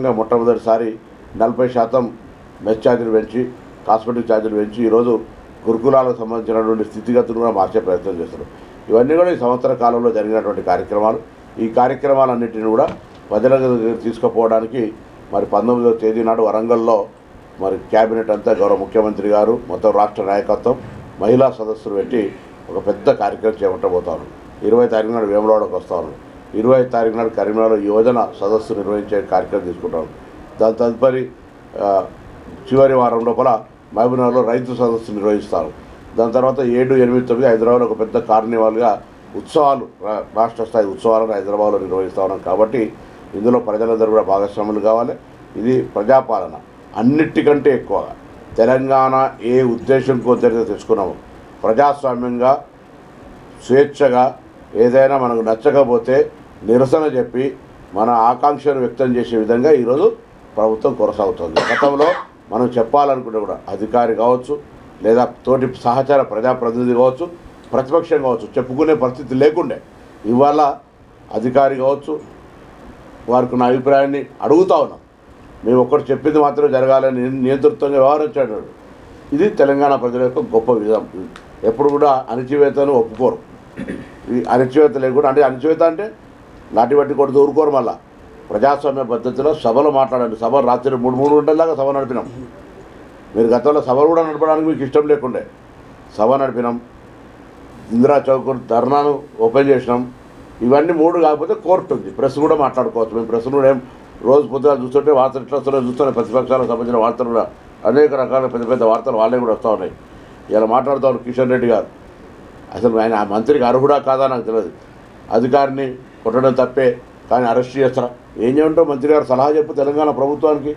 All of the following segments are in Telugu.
ఇంకా మొట్టమొదటిసారి నలభై శాతం మెస్ ఛార్జీలు పెంచి కాస్మెటిక్ ఛార్జీలు పెంచి ఈరోజు గురుకులాలకు సంబంధించినటువంటి స్థితిగతులు కూడా మార్చే ప్రయత్నం చేస్తారు ఇవన్నీ కూడా ఈ సంవత్సర కాలంలో జరిగినటువంటి కార్యక్రమాలు. ఈ కార్యక్రమాలన్నింటినీ కూడా ప్రజల తీసుకుపోవడానికి మరి పంతొమ్మిదవ తేదీ నాడు వరంగల్లో మరి క్యాబినెట్ అంతా గౌరవ ముఖ్యమంత్రి గారు మొత్తం రాష్ట్ర నాయకత్వం మహిళా సదస్సులు పెట్టి ఒక పెద్ద కార్యక్రమం చేపట్టబోతాను ఇరవై తారీఖు నాడు వేములవాడకు వస్తాను ఇరవై తారీఖు నాడు కరీంనగర్లో యువజన సదస్సు నిర్వహించే కార్యక్రమం తీసుకుంటాను దాని తదుపరి చివరి వారం లోపల మహబూబ్నగర్లో రైతు సదస్సు నిర్వహిస్తారు. దాని తర్వాత ఏడు ఎనిమిది తొమ్మిది హైదరాబాద్లో ఒక పెద్ద కార్నివాల్గా ఉత్సవాలు రా- రాష్ట్ర స్థాయి ఉత్సవాలను హైదరాబాద్లో నిర్వహిస్తూ ఉన్నాం. కాబట్టి ఇందులో ప్రజలందరూ కూడా భాగస్వాములు కావాలి. ఇది ప్రజాపాలన. అన్నిటికంటే ఎక్కువగా తెలంగాణ ఏ ఉద్దేశం కోసమైతే తెచ్చుకున్నాము. ప్రజాస్వామ్యంగా స్వేచ్ఛగా ఏదైనా మనకు నచ్చకపోతే నిరసన చెప్పి మన ఆకాంక్షను వ్యక్తం చేసే విధంగా ఈరోజు ప్రభుత్వం కొనసాగుతుంది. గతంలో మనం చెప్పాలనుకుంటే కూడా అధికారి కావచ్చు లేదా తోటి సహచార ప్రజాప్రతినిధి కావచ్చు ప్రతిపక్షం కావచ్చు చెప్పుకునే పరిస్థితి లేకుండే. ఇవాళ అధికారి కావచ్చు వారికి నా అభిప్రాయాన్ని అడుగుతా ఉన్నాం. మేము ఒక్కటి చెప్పింది మాత్రం జరగాలని నియంతృత్వంగా వ్యవహరించాడు ఇది తెలంగాణ ప్రజల యొక్క గొప్ప విధం ఎప్పుడు కూడా అణచివేతను ఒప్పుకోరు. ఈ అణచివేత లేకుండా అంటే అణచివేత అంటే లాఠీ బట్టి కొడుతూ ఊరుకోరు మళ్ళా. ప్రజాస్వామ్య పద్ధతిలో సభలో మాట్లాడండి. సభ రాత్రి మూడు మూడు గంటల దాకా సభ నడిపినాం. మీరు గతంలో సభలు కూడా నడపడానికి మీకు ఇష్టం లేకుండే. సభ నడిపినాం. ఇందిరా చౌక్ ధర్నాను ఓపెన్ చేసినాం. ఇవన్నీ మూడు కాకపోతే కోర్టు ఉంది. ప్రెస్ కూడా మాట్లాడుకోవచ్చు. మేము ప్రెస్ కూడా ఏం రోజు పొద్దున చూస్తుంటే వార్తలు ఇట్లా వస్తున్నాయి చూస్తున్నాయి. ప్రతిపక్షాలకు సంబంధించిన వార్తలు కూడా అనేక రకాల పెద్ద పెద్ద వార్తలు వాళ్ళే కూడా వస్తూ ఉన్నాయి. ఇలా మాట్లాడుతూ కిషన్ రెడ్డి గారు. అసలు ఆయన ఆ మంత్రికి అర్హుడా కాదా నాకు తెలియదు. అధికారిని కొట్టడం తప్పే. కానీ అరెస్ట్ చేస్తారా ఏం చేయమంటావు? మంత్రి గారు సలహా చెప్పు తెలంగాణ ప్రభుత్వానికి.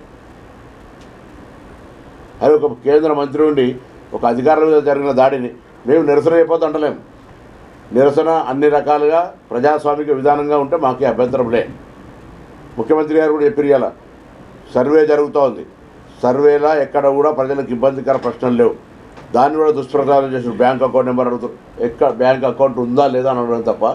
అది ఒక కేంద్ర మంత్రి ఉండి ఒక అధికారుల మీద జరిగిన దాడిని మేము నిరసన అయిపోతూ అంటలేము నిరసన అన్ని రకాలుగా ప్రజాస్వామిక విధానంగా ఉంటే మాకే అభ్యంతరం లే. ముఖ్యమంత్రి గారు కూడా చెప్పారు సర్వే జరుగుతూ ఉంది సర్వేలా ఎక్కడ కూడా ప్రజలకు ఇబ్బందికర ప్రశ్నలు లేవు. దాన్ని కూడా దుష్ప్రచారం చేసిన బ్యాంక్ అకౌంట్ నెంబర్ అడుగుతారు ఎక్కడ బ్యాంక్ అకౌంట్ ఉందా లేదా అని అడగడం తప్ప